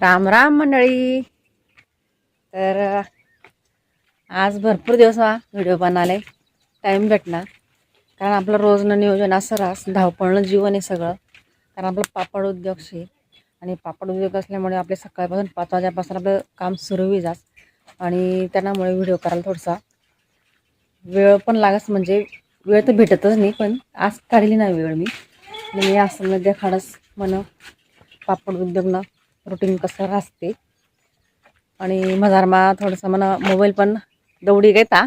राम राम मंडळी. तर आज भरपूर दिवस हा व्हिडिओ बनाले टाईम भेटणार. कारण आपलं रोजनं नियोजन असं रास धावपळणं जीवन आहे सगळं. कारण आपलं पापड उद्योग शे. आणि पापड उद्योग असल्यामुळे आपले सकाळपासून पाच वाजेपासून आपलं काम सुरू जास. आणि त्यामुळे व्हिडिओ करायला थोडासा वेळ पण लागस. म्हणजे वेळ तर भेटतच नाही पण आज काढली नाही वेळ मी. मी असं मध्ये खाडस म्हण पापड उद्योगनं रुटीन कसं राहते आणि मजारमा थोडंसं म्हणा मोबाईल पण दौडी घेता.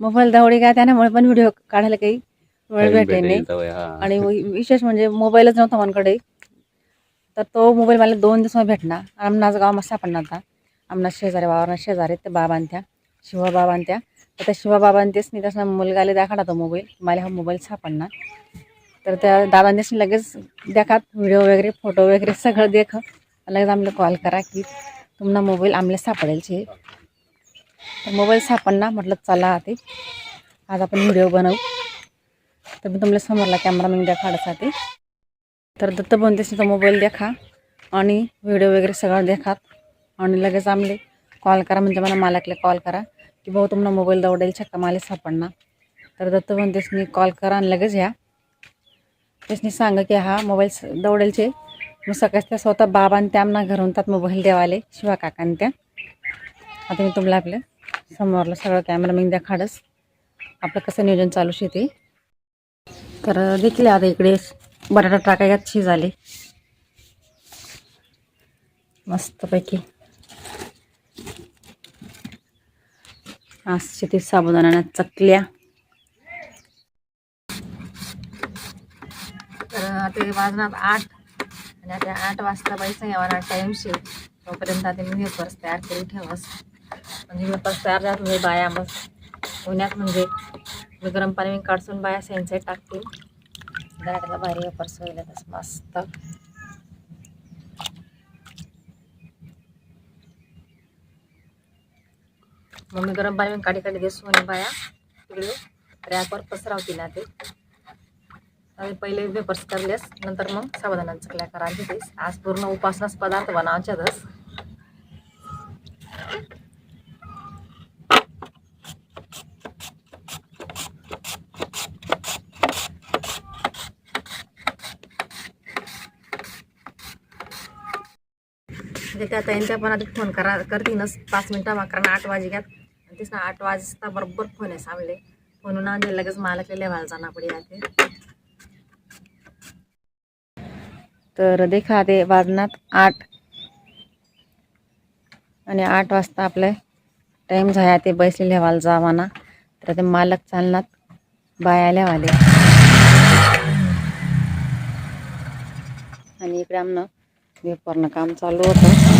मोबाईल दौडी काय त्यामुळे पण व्हिडिओ काढायला काही वेळ भेटे नाही. आणि विशेष म्हणजे मोबाईलच नव्हता माझ्याकडे. तर तो मोबाईल मला दोन दिवस भेटणार आमनाच गाव मस्त सापडणार होता आमना शेजारी वावरना शेजारी ते बाबांत्या शिवा बाबांत्या. तर त्या शिवा बाबांतेच नाही तसं मुलगाले दाखवला तो मोबाईल मला हा मोबाईल सापडणार तर त्या दादांनीच लगेच देखात. व्हिडिओ वगैरे फोटो वगैरे सगळं देख. लगेच आम्हाला कॉल करा की तुम्हाला मोबाईल आम्हाला सापडेल शे तर मोबाईल सापडणार म्हटलं चला ते आज आपण व्हिडिओ बनवू तर मी तुम्हाला समोरला कॅमेरा मी देखाडसाठी तर दत्त बनतेस तो मोबाईल देखा आणि व्हिडिओ वगैरे सगळं देखात आणि लगेच आमले कॉल करा म्हणजे मला मालकले कॉल करा की भाऊ तुम्हाला मोबाईल दौडेल छक्का मला सापडणार तर दत्त बनतेसनी कॉल करा आणि लगेच या. त्यासनी सांगा की हा मोबाईल स- दौडेलचे मग सकाळी त्या स्वतः आणि त्या आमना घरून त्यात मोबाईल देवाले शिवा काकान त्या. आता मी तुम्हाला आपलं समोरला सगळं कॅमेरा मी खाडस. आपलं कसं नियोजन चालू शेती. तर देखील आता इकडे बटाटा टाकायला शिजाले. मस्तपैकी. आज शेती साबुदाणा चकल्या. तर ते वाजणार आठ. आणि आता आठ वाजता पैसा यावा टाईम शे तोपर्यंत आता मी वेपर्स तयार करून ठेवस म्हणजे वेपर्स तयार झाले म्हणजे बाया मग. उन्हात म्हणजे मी गरम पाणी मी काढसून बाया सेन्साईट टाकतील जरा भारी वेपर्स होईल तसं मस्त. मग मी गरम पाणी मी काढी काढी देसून बाया. तिकडे रॅकवर पसरावतील ना ते. आम्ही पहिले वेपर्स करलेस नंतर मग साबुदाणा चकल्या करायला देतेस आज पूर्ण उपासनाच पदार्थ बनवायच्यातच त्या त्यांच्या पण आधी फोन करा करतीनच. पाच मिनटं मग कारण आठ वाजे घ्यात. आणि तेच ना आठ वाजता बरोबर फोन आहे सांगले फोनून आणि लगेच मालक लेवायला जाणार पडी ते तर देखा ते वाजनात आठ. आणि आठ वाजता आपले टाईम झाला ते बैसले लेवायला जावाना तर ते मालक चालनात बाया वाले. आणि इकडे आमनं वेपरनं काम चालू होतं.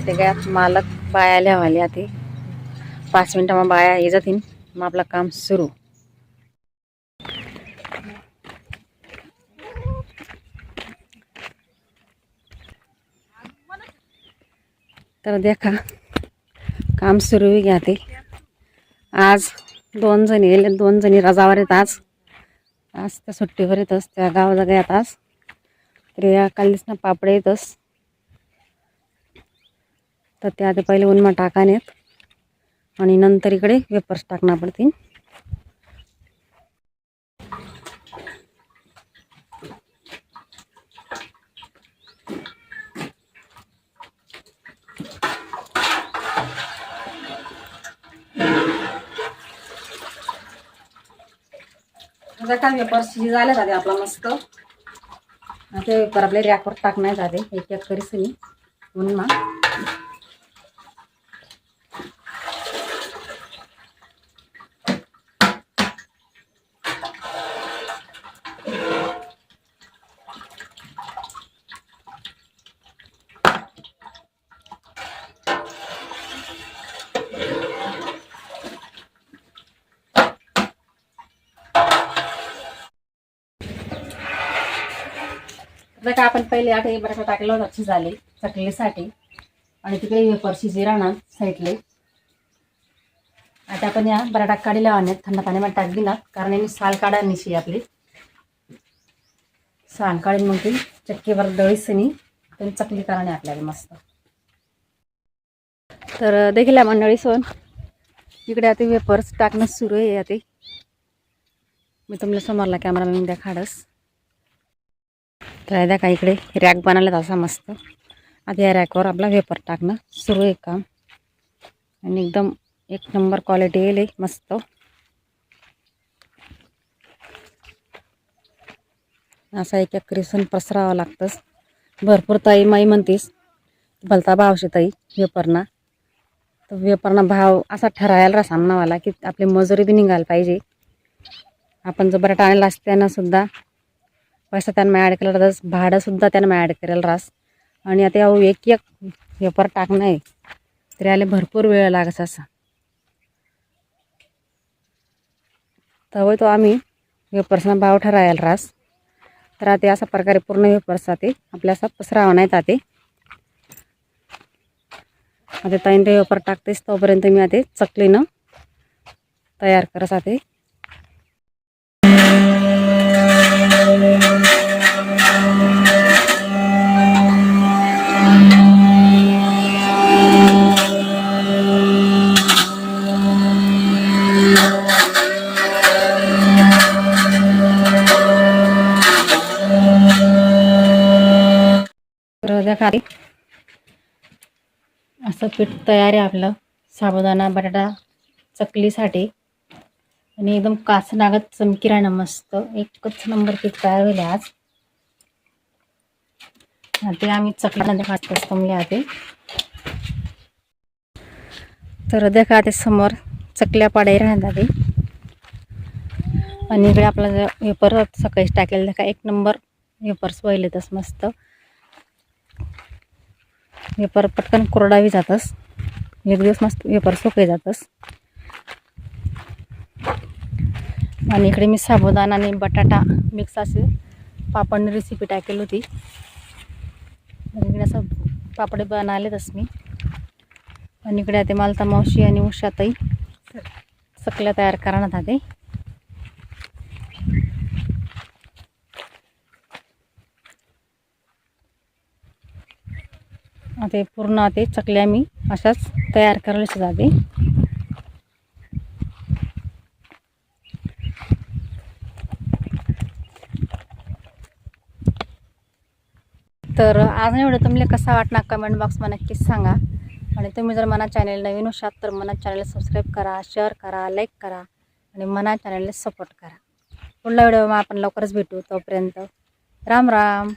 ते गॅस मालक बाया लिहावाली आधी पाच मिनटं मग बाया ये जातील. मग आपलं काम सुरू. तर देखा काम सुरू आहे घ्या ते. आज दोन जणी गेले दोन जणी रजावर येत आज. आज त्या सुट्टीवर येतस त्या गावाला येत आज. तर या कालीच ना पापडे येतस तर ते आधी पहिले उन्मा टाकानेत आणि नंतर इकडे वेपर्स टाकणार पडतील काय वेपर्स झाले जाते आपला मस्त. आता ते वेपर आपले रॅकवर टाकण्यात जाते एक एक करीस मी. उन्मा आता का आपण पहिले आठ बटाटा टाकलं होता शिजाले चकलीसाठी. आणि तिकडे वेपर शिजे राहणार साईडले. आता आपण या बटाटा काढी आणत थंड पाण्यामध्ये टाक दिला. कारण यांनी साल काढा निशी आपली. साल काढून मग ती चक्कीवर दळीसनी पण चकली कराने आपल्याला मस्त. तर देखील या मंडळी सोन इकडे आता वेपर्स टाकणं सुरू आहे आता. मी तुमच्या समोरला कॅमेरा द्या खाडस. तर आहे का इकडे रॅक बनवल्यात असा मस्त. आता या रॅकवर आपला वेपर टाकणं सुरू आहे काम. आणि एकदम एक नंबर क्वालिटी येईल मस्त. असा एक एक क्रिसून पसरावं लागतंच. भरपूर ताई माई म्हणतीस भलता भावशी ताई वेपरना तर वेपरना भाव असा ठरायला रास अन्नावाला की आपली मजुरी बी निघायला पाहिजे. आपण जर बरं आणला असताना सुद्धा पैसा त्यांना ॲड केला राहस भाडंसुद्धा त्यांना ॲड करेल रास. आणि आता अहो एक एक पेपर टाकणं आहे. तरी आले भरपूर वेळ लागस असा. तवय तो आम्ही वेपर्सना भाव ठरायला रास. तर आता अशा प्रकारे पूर्ण वेपर्स ते आपल्या असा पसरावा नाही ताते आता ताईन ते वेपर टाकतेच तोपर्यंत मी आता चकलीनं तयार करत आते. खाली. असं पीठ तयार आहे आपलं. साबुदाणा बटाटा चकलीसाठी. आणि एकदम काच लागत चमकी मस्त. एकच नंबर पीठ तयार होईल आज. ते आम्ही चकलीमध्ये खातच कमले आधी. तर देखा ते समोर चकल्या पाडाई राहतात आधी आणि इकडे आपला वेपर सकाळी टाकेल देखा एक नंबर वेपर्स तस मस्त. वेपर पटकन कोरडावी जातस. एक दिवस मस्त वेपर सुकाई जातस. आणि इकडे मी साबुदाणा आणि बटाटा मिक्स असे पापडने रेसिपी टाकेल होती. आणि इकडे असं पापडे बनालेतच मी. आणि इकडे आता मालता मावशी आणि उषाताई चकल्या तयार करण्यात आते आता पूर्ण ते चकल्या मी अशाच तयार करायला जाते तर आज एवढं. तुम्हाला कसा वाटणार कमेंट बॉक्समध्ये नक्कीच सांगा. आणि तुम्ही जर मना चॅनेल नवीन असाल तर मना चॅनल सबस्क्राईब करा शेअर करा लाईक करा आणि मना चॅनलला सपोर्ट करा. पुढल्या व्हिडिओमध्ये आपण लवकरच भेटू तोपर्यंत. राम राम.